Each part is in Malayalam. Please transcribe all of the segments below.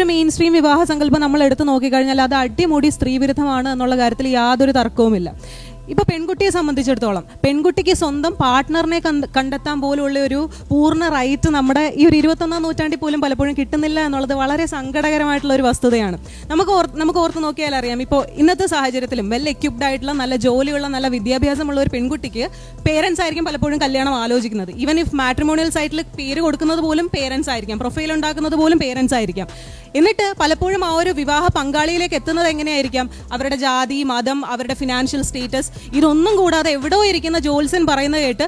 ഒരു മെയിൻ സ്ട്രീം വിവാഹ സങ്കല്പം നമ്മൾ എടുത്തു നോക്കിക്കഴിഞ്ഞാൽ അത് അടിമുടി സ്ത്രീവിരുദ്ധമാണ് എന്നുള്ള കാര്യത്തിൽ യാതൊരു തർക്കവുമില്ല. ഇപ്പൊ പെൺകുട്ടിയെ സംബന്ധിച്ചിടത്തോളം പെൺകുട്ടിക്ക് സ്വന്തം പാർട്ട്ണറിനെ കണ്ട- കണ്ടെത്താൻ പോലുള്ള ഒരു പൂർണ റൈറ്റ് നമ്മുടെ ഈ ഒരു ഇരുപത്തൊന്നാം നൂറ്റാണ്ടിൽ പോലും പലപ്പോഴും കിട്ടുന്നില്ല എന്നുള്ളത് വളരെ സങ്കടകരമായിട്ടുള്ള ഒരു വസ്തുതയാണ്. നമുക്ക് നമുക്ക് ഓർത്ത് നോക്കിയാൽ അറിയാം ഇപ്പോൾ ഇന്നത്തെ സാഹചര്യത്തിലും വെൽ എക്യുപ്ഡ് ആയിട്ടുള്ള നല്ല ജോലിയുള്ള നല്ല വിദ്യാഭ്യാസമുള്ള ഒരു പെൺകുട്ടിക്ക് പേരൻസ് ആയിരിക്കും പലപ്പോഴും കല്യാണം ആലോചിക്കുന്നത്. ഈവൻ ഇഫ് മാട്രിമോണിയൽ സൈറ്റിൽ പേര് കൊടുക്കുന്നത് പോലും പേരൻസ് ആയിരിക്കാം പ്രൊഫൈൽ ഉണ്ടാക്കുന്നത് പോലും പേരൻസ് ആയിരിക്കാം. എന്നിട്ട് പലപ്പോഴും ആ ഒരു വിവാഹ പങ്കാളിയിലേക്ക് എത്തുന്നത് എങ്ങനെയായിരിക്കാം? അവരുടെ ജാതി മതം അവരുടെ ഫിനാൻഷ്യൽ സ്റ്റേറ്റസ് ഇതൊന്നും കൂടാതെ എവിടെയോ ഇരിക്കുന്ന ജോത്സ്യൻ പറയുന്നത് കേട്ട്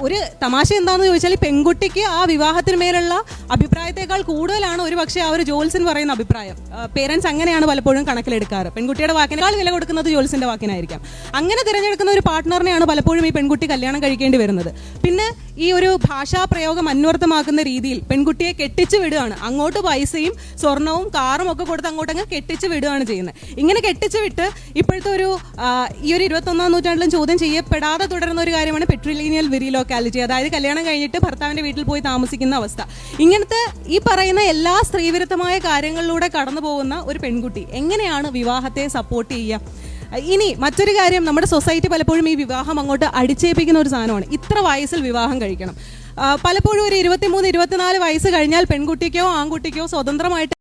ഒരു തമാശ എന്താണെന്ന് ചോദിച്ചാൽ പെൺകുട്ടിക്ക് ആ വിവാഹത്തിന് മേലുള്ള അഭിപ്രായത്തെക്കാൾ കൂടുതലാണ് ഒരു പക്ഷേ ആ ഒരു ജോൽസിൻ പറയുന്ന അഭിപ്രായം. പേരൻസ് അങ്ങനെയാണ് പലപ്പോഴും കണക്കിലെടുക്കാറ്. പെൺകുട്ടിയുടെ വാക്കിനേക്കാൾ വില കൊടുക്കുന്നത് ജോൽസിന്റെ വാക്കിനായിരിക്കാം. അങ്ങനെ തിരഞ്ഞെടുക്കുന്ന ഒരു പാർട്ട്ണറിനെയാണ് പലപ്പോഴും ഈ പെൺകുട്ടി കല്യാണം കഴിക്കേണ്ടി വരുന്നത്. പിന്നെ ഈ ഒരു ഭാഷാ പ്രയോഗം അന്വർത്ഥമാക്കുന്ന രീതിയിൽ പെൺകുട്ടിയെ കെട്ടിച്ചു വിടുകയാണ്. അങ്ങോട്ട് പൈസയും സ്വർണവും കാറും ഒക്കെ കൊടുത്ത് അങ്ങോട്ടങ്ങ് കെട്ടിച്ചു വിടുകയാണ് ചെയ്യുന്നത്. ഇങ്ങനെ കെട്ടിച്ചു വിട്ട് ഇപ്പോഴത്തെ ഒരു ഈ ഒരു ഇരുപത്തൊന്നാം നൂറ്റാണ്ടിലും ചോദ്യം ചെയ്യപ്പെടാതെ തുടരുന്ന ഒരു കാര്യമാണ് പെട്രിലീനിയൽ വിരി ലോക്കാലിറ്റി അതായത് കല്യാണം കഴിഞ്ഞിട്ട് ഭർത്താവിന്റെ വീട്ടിൽ പോയി താമസിക്കുന്ന അവസ്ഥ. ഇങ്ങനത്തെ ഈ പറയുന്ന എല്ലാ സ്ത്രീവിരുദ്ധമായ കാര്യങ്ങളിലൂടെ കടന്നു പോകുന്ന ഒരു പെൺകുട്ടി എങ്ങനെയാണ് വിവാഹത്തെ സപ്പോർട്ട് ചെയ്യുക? ഇനി മറ്റൊരു കാര്യം നമ്മുടെ സൊസൈറ്റി പലപ്പോഴും ഈ വിവാഹം അങ്ങോട്ട് അടിച്ചേൽപ്പിക്കുന്ന ഒരു സാധനമാണ്. ഇത്ര വയസ്സിൽ വിവാഹം കഴിക്കണം. പലപ്പോഴും ഒരു ഇരുപത്തിമൂന്ന് ഇരുപത്തിനാല് വയസ്സ് കഴിഞ്ഞാൽ പെൺകുട്ടിക്കോ ആൺകുട്ടിക്കോ സ്വതന്ത്രമായിട്ട്